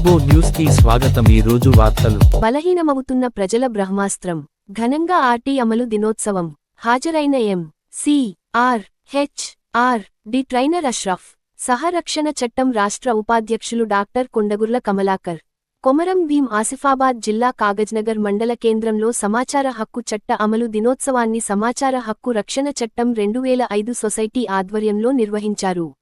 సుబ్బో న్యూస్కి స్వాగతం ఈ రోజు వార్తలు. బలహీనమవుతున్న ప్రజల బ్రహ్మాస్త్రం. ఘనంగా ఆర్టీ అమలు దినోత్సవం. హాజరైన M. C. R. H. R. D. Trainer Ashraf. సహరక్షణ చట్టం రాష్ట్ర ఉపాధ్యక్షులు డాక్టర్ కొండగుర్ల కమలాకర్. కొమరం భీం ఆసిఫాబాద్ జిల్లా కాగజ్నగర్ మండల కేంద్రంలో సమాచార హక్కు చట్ట అమలు దినోత్సవాన్ని సమాచార హక్కు రక్షణ చట్టం రెండు వేల ఐదు సొసైటీ ఆధ్వర్యంలో నిర్వహించారు.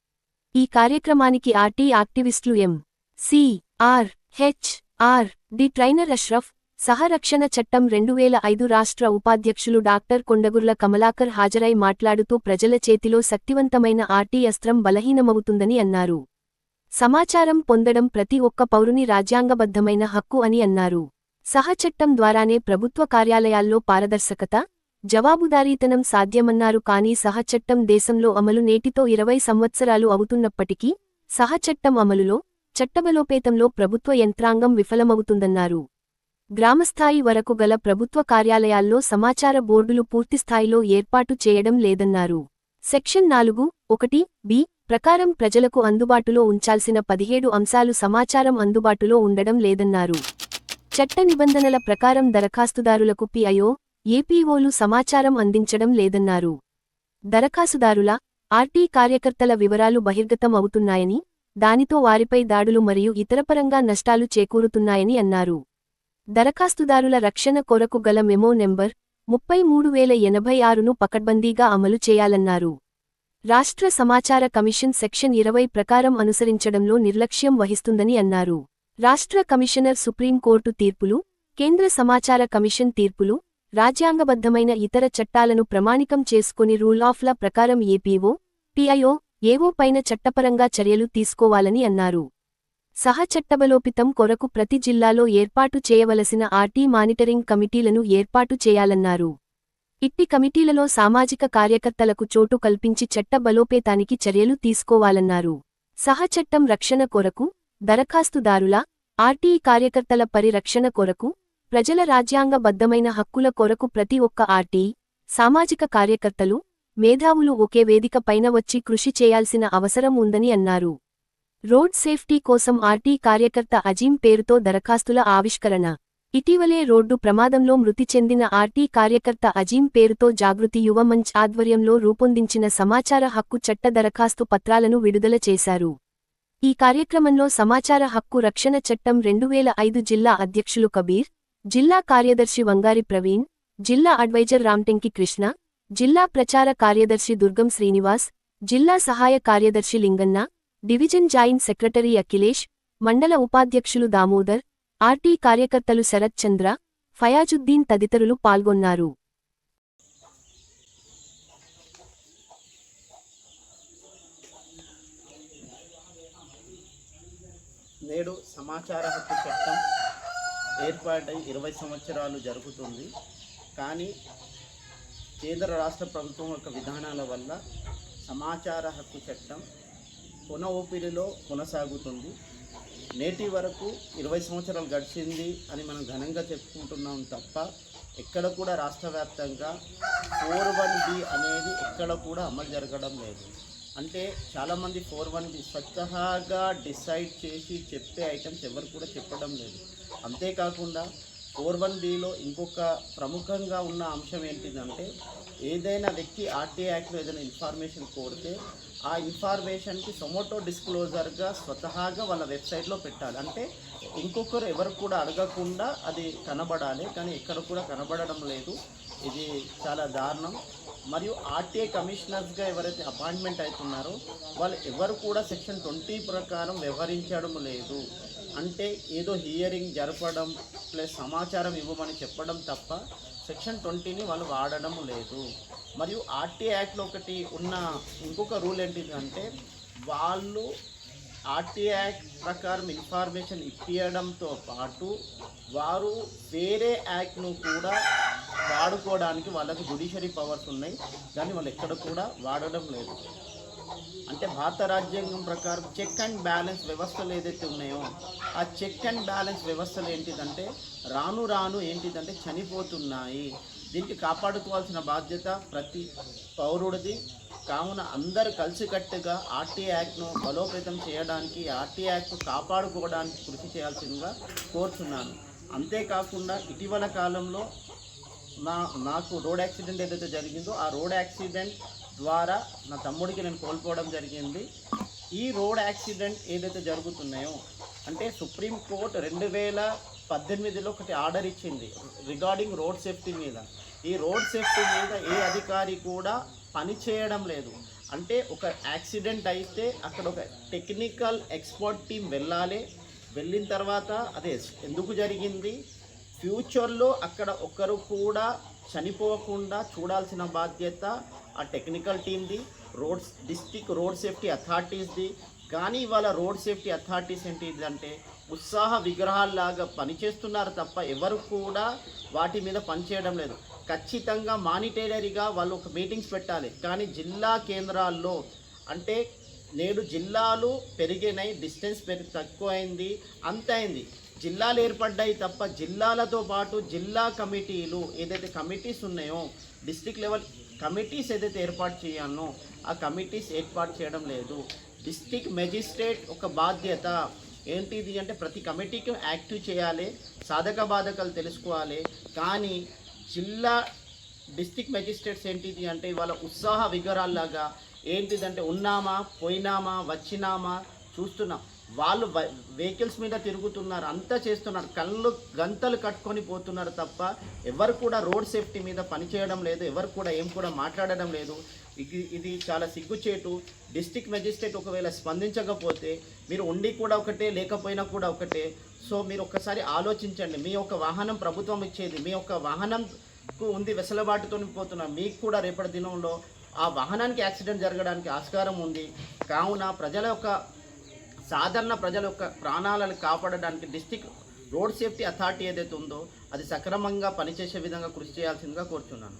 ఈ కార్యక్రమానికి RT యాక్టివిస్టులు M. C R H R D trainer Ashraf సహరక్షణ చట్టం రెండు వేల ఐదు రాష్ట్ర ఉపాధ్యక్షులు డాక్టర్ కొండగుర్ల కమలాకర్ హాజరై మాట్లాడుతూ ప్రజల చేతిలో శక్తివంతమైన ఆర్టీ అస్త్రం బలహీనమవుతుందని అన్నారు. సమాచారం పొందడం ప్రతి ఒక్క పౌరుని రాజ్యాంగబద్ధమైన హక్కు అని అన్నారు. సహచట్టం ద్వారానే ప్రభుత్వ కార్యాలయాల్లో పారదర్శకత జవాబుదారీతనం సాధ్యమన్నారు. కానీ సహచట్టం దేశంలో అమలు నేటితో ఇరవై సంవత్సరాలు అవుతున్నప్పటికీ సహచట్టం అమలులో చట్టబలోపేతంలో ప్రభుత్వ యంత్రాంగం విఫలమవుతుందన్నారు. గ్రామస్థాయి వరకు గల ప్రభుత్వ కార్యాలయాల్లో సమాచార బోర్డులు పూర్తిస్థాయిలో ఏర్పాటు చేయడం లేదన్నారు. సెక్షన్ నాలుగు ఒకటి బి ప్రకారం ప్రజలకు అందుబాటులో ఉంచాల్సిన పదిహేడు అంశాలు సమాచారం అందుబాటులో ఉండడం లేదన్నారు. చట్ట నిబంధనల ప్రకారం దరఖాస్తుదారులకు పిఐఓ ఏపీఓలు సమాచారం అందించడం లేదన్నారు. దరఖాస్తుదారుల ఆర్టీ కార్యకర్తల వివరాలు బహిర్గతం అవుతున్నాయని దానితో వారిపై దాడులు మరియు ఇతరపరంగా నష్టాలు చేకూరుతున్నాయని అన్నారు. దరఖాస్తుదారుల రక్షణ కొరకు గల మెమో నెంబర్ ముప్పై మూడు వేల ఎనభై ఆరును పకడ్బందీగా అమలు చేయాలన్నారు. రాష్ట్ర సమాచార కమిషన్ సెక్షన్ ఇరవై ప్రకారం అనుసరించడంలో నిర్లక్ష్యం వహిస్తుందని అన్నారు. రాష్ట్ర కమిషనర్ సుప్రీంకోర్టు తీర్పులు కేంద్ర సమాచార కమిషన్ తీర్పులు రాజ్యాంగబద్ధమైన ఇతర చట్టాలను ప్రమాణికం చేసుకుని రూల్ ఆఫ్ లా ప్రకారం ఏపీఓ పిఐఓ ఏవో పైన చట్టపరంగా చర్యలు తీసుకోవాలని అన్నారు. సహచట్టబలోపితం కొరకు ప్రతి జిల్లాలో ఏర్పాటు చేయవలసిన ఆర్టీ మానిటరింగ్ కమిటీలను ఏర్పాటు చేయాలన్నారు. ఇట్టి కమిటీలలో సామాజిక కార్యకర్తలకు చోటు కల్పించి చట్ట బలోపేతానికి చర్యలు తీసుకోవాలన్నారు. సహచట్టం రక్షణ కొరకు దరఖాస్తుదారుల ఆర్టీ కార్యకర్తల పరిరక్షణ కొరకు ప్రజల రాజ్యాంగబద్ధమైన హక్కుల కొరకు ప్రతి ఒక్క ఆర్టీ సామాజిక కార్యకర్తలు మేధావులు ఒకే వేదిక పైన వచ్చి కృషి చేయాల్సిన అవసరం ఉందని అన్నారు. రోడ్ సేఫ్టీ కోసం ఆర్టీ కార్యకర్త అజీం పేరుతో దరఖాస్తుల ఆవిష్కరణ. ఇటీవలే రోడ్డు ప్రమాదంలో మృతి చెందిన ఆర్టీ కార్యకర్త అజీం పేరుతో జాగృతి యువ మంచ్ ఆధ్వర్యంలో రూపొందించిన సమాచార హక్కు చట్ట దరఖాస్తు పత్రాలను విడుదల చేశారు. ఈ కార్యక్రమంలో సమాచార హక్కు రక్షణ చట్టం రెండు వేల ఐదు జిల్లా అధ్యక్షులు కబీర్ జిల్లా కార్యదర్శి వంగారి ప్రవీణ్ జిల్లా అడ్వైజర్ రామ్టెంకి కృష్ణ జిల్లా ప్రచార కార్యదర్శి దుర్గం శ్రీనివాస్ జిల్లా సహాయ కార్యదర్శి Linganna division joint secretary Akhilesh మండల ఉపాధ్యక్షులు దామోదర్ ఆర్టీ కార్యకర్తలు శరత్ చంద్ర ఫయాజుద్దీన్ తదితరులు పాల్గొన్నారు. నేడు సమాచార హక్కు చట్టం ఏర్పాటై ఇరవై సంవత్సరాలు జరుగుతుంది. కానీ కేంద్ర రాష్ట్ర ప్రభుత్వం యొక్క విధానాల వల్ల సమాచార హక్కు చట్టం పున ఊపిరిలో కొనసాగుతుంది. నేటి వరకు ఇరవై సంవత్సరాలు గడిచింది అని మనం ఘనంగా చెప్పుకుంటున్నాం తప్ప ఎక్కడ కూడా రాష్ట్ర వ్యాప్తంగా ఫోర్ వన్ బి అనేది ఎక్కడ కూడా అమలు జరగడం లేదు. అంటే చాలామంది ఫోర్ వన్ బి స్వతహాగా డిసైడ్ చేసి చెప్పే ఐటమ్స్ ఎవరు కూడా చెప్పడం లేదు. అంతేకాకుండా కోర్బందీలో ఇంకొక ప్రముఖంగా ఉన్న అంశం ఏంటిదంటే ఏదైనా వ్యక్తి ఆర్టీఐ యాక్ట్లో ఏదైనా ఇన్ఫర్మేషన్ కోరితే ఆ ఇన్ఫర్మేషన్కి సొమోటో డిస్క్లోజర్గా స్వతహాగా వాళ్ళ వెబ్సైట్లో పెట్టాలి. అంటే ఇంకొకరు ఎవరు కూడా అడగకుండా అది కనబడాలి. కానీ ఎక్కడ కూడా కనబడడం లేదు. ఇది చాలా దారుణం. మరియు ఆర్టీఐ కమిషనర్స్గా ఎవరైతే అపాయింట్మెంట్ అవుతున్నారో వాళ్ళు ఎవరు కూడా సెక్షన్ ట్వంటీ ప్రకారం వ్యవహరించడం లేదు. అంటే ఏదో హియరింగ్ జరపడం ప్లస్ సమాచారం ఇవ్వమని చెప్పడం తప్ప సెక్షన్ ట్వంటీని వాళ్ళు వాడడం లేదు. మరియు ఆర్టీఐ యాక్ట్లో ఒకటి ఉన్న ఇంకొక రూల్ ఏంటిదంటే వాళ్ళు ఆర్టీఐ యాక్ట్ ప్రకారం ఇన్ఫర్మేషన్ ఇప్పించడంతో పాటు వారు వేరే యాక్ట్ను కూడా వాడుకోవడానికి వాళ్ళకి జుడిషరీ పవర్స్ ఉన్నాయి. కానీ వాళ్ళు ఎక్కడ కూడా వాడడం లేదు. అంటే భారత రాజ్యాంగం ప్రకారం చెక్ అండ్ బ్యాలెన్స్ వ్యవస్థలు ఏదైతే ఉన్నాయో ఆ చెక్ అండ్ బ్యాలెన్స్ వ్యవస్థలు ఏంటిదంటే రాను రాను ఏంటిదంటే చనిపోతున్నాయి. దీనికి కాపాడుకోవాల్సిన బాధ్యత ప్రతి పౌరుడిది. కావున అందరు కలిసికట్టుగా ఆర్టీ యాక్ట్ను బలోపేతం చేయడానికి ఆర్టీ యాక్ట్ కాపాడుకోవడానికి కృషి చేయాల్సిందిగా కోరుచున్నాను. అంతేకాకుండా ఇటీవల కాలంలో నా నాకు రోడ్ యాక్సిడెంట్ ఏదైతే జరిగిందో ఆ రోడ్ యాక్సిడెంట్ ద్వారా నా తమ్ముడికి నేను కోల్పోవడం జరిగింది. ఈ రోడ్ యాక్సిడెంట్ ఏదైతే జరుగుతున్నాయో అంటే సుప్రీంకోర్టు రెండు వేల పద్దెనిమిదిలో ఒకటి ఆర్డర్ ఇచ్చింది రిగార్డింగ్ రోడ్ సేఫ్టీ మీద. ఈ రోడ్ సేఫ్టీ మీద ఏ అధికారి కూడా పని చేయడం లేదు. అంటే ఒక యాక్సిడెంట్ అయితే అక్కడ ఒక టెక్నికల్ ఎక్స్పర్ట్ టీం వెళ్ళాలి. వెళ్ళిన తర్వాత అదే ఎందుకు జరిగింది? ఫ్యూచర్లో అక్కడ ఒకరు కూడా చనిపోకుండా చూడాల్సిన బాధ్యత ఆ టెక్నికల్ టీమ్ది రోడ్స్ డిస్టిక్ రోడ్ సేఫ్టీ అథారిటీస్ది కానీ ఇవాళ రోడ్ సేఫ్టీ అథారిటీస్ ఏంటిదంటే ఉత్సాహ విగ్రహాల్లాగా పనిచేస్తున్నారు తప్ప ఎవరు కూడా వాటి మీద పనిచేయడం లేదు. ఖచ్చితంగా మానిటరీగా వాళ్ళు ఒక మీటింగ్స్ పెట్టాలి. కానీ జిల్లా కేంద్రాల్లో అంటే నేడు జిల్లాలు పెరిగినాయి డిస్టెన్స్ పెరిగి తక్కువైంది అంత అయింది జిల్లాలు ఏర్పడ్డాయి తప్ప జిల్లాలతో పాటు జిల్లా కమిటీలు ఏదైతే కమిటీస్ ఉన్నాయో డిస్టిక్ లెవెల్ కమిటీస్ ఏదైతే ఏర్పాటు చేయాలనో ఆ కమిటీస్ ఏర్పాటు చేయడం లేదు. డిస్టిక్ మెజిస్ట్రేట్ ఒక బాధ్యత ఏంటిది అంటే ప్రతి కమిటీకి యాక్టివ్ చేయాలి సాధక బాధకాలు తెలుసుకోవాలి. కానీ జిల్లా డిస్టిక్ మెజిస్ట్రేట్స్ ఏంటిది అంటే ఇవాళ ఉత్సాహ విగరాల్లాగా ఏంటిదంటే ఉన్నామా పోయినామా వచ్చినామా చూస్తున్నాం. వాళ్ళు వెహికల్స్ మీద తిరుగుతున్నారు అంతా చేస్తున్నారు కళ్ళు గంతలు కట్టుకొని పోతున్నారు తప్ప ఎవరు కూడా రోడ్ సేఫ్టీ మీద పనిచేయడం లేదు ఎవరు కూడా ఏం కూడా మాట్లాడడం లేదు. ఇది ఇది చాలా సిగ్గుచేటు. డిస్టిక్ మెజిస్ట్రేట్ ఒకవేళ స్పందించకపోతే మీరు ఉండి కూడా ఒకటే లేకపోయినా కూడా ఒకటే. సో మీరు ఒక్కసారి ఆలోచించండి. మీ యొక్క వాహనం ప్రభుత్వం ఇచ్చేది మీ యొక్క వాహనంకు ఉంది వెసలబాటుతో పోతున్నారు. మీకు కూడా రేపటి దినంలో ఆ వాహనానికి యాక్సిడెంట్ జరగడానికి ఆస్కారం ఉంది. కావున ప్రజల యొక్క సాధారణ ప్రజల యొక్క ప్రాణాలను కాపాడడానికి డిస్టిక్ రోడ్ సేఫ్టీ అథారిటీ ఏదైతే ఉందో అది సక్రమంగా పనిచేసే విధంగా కృషి చేయాల్సిందిగా కోరుచున్నాను.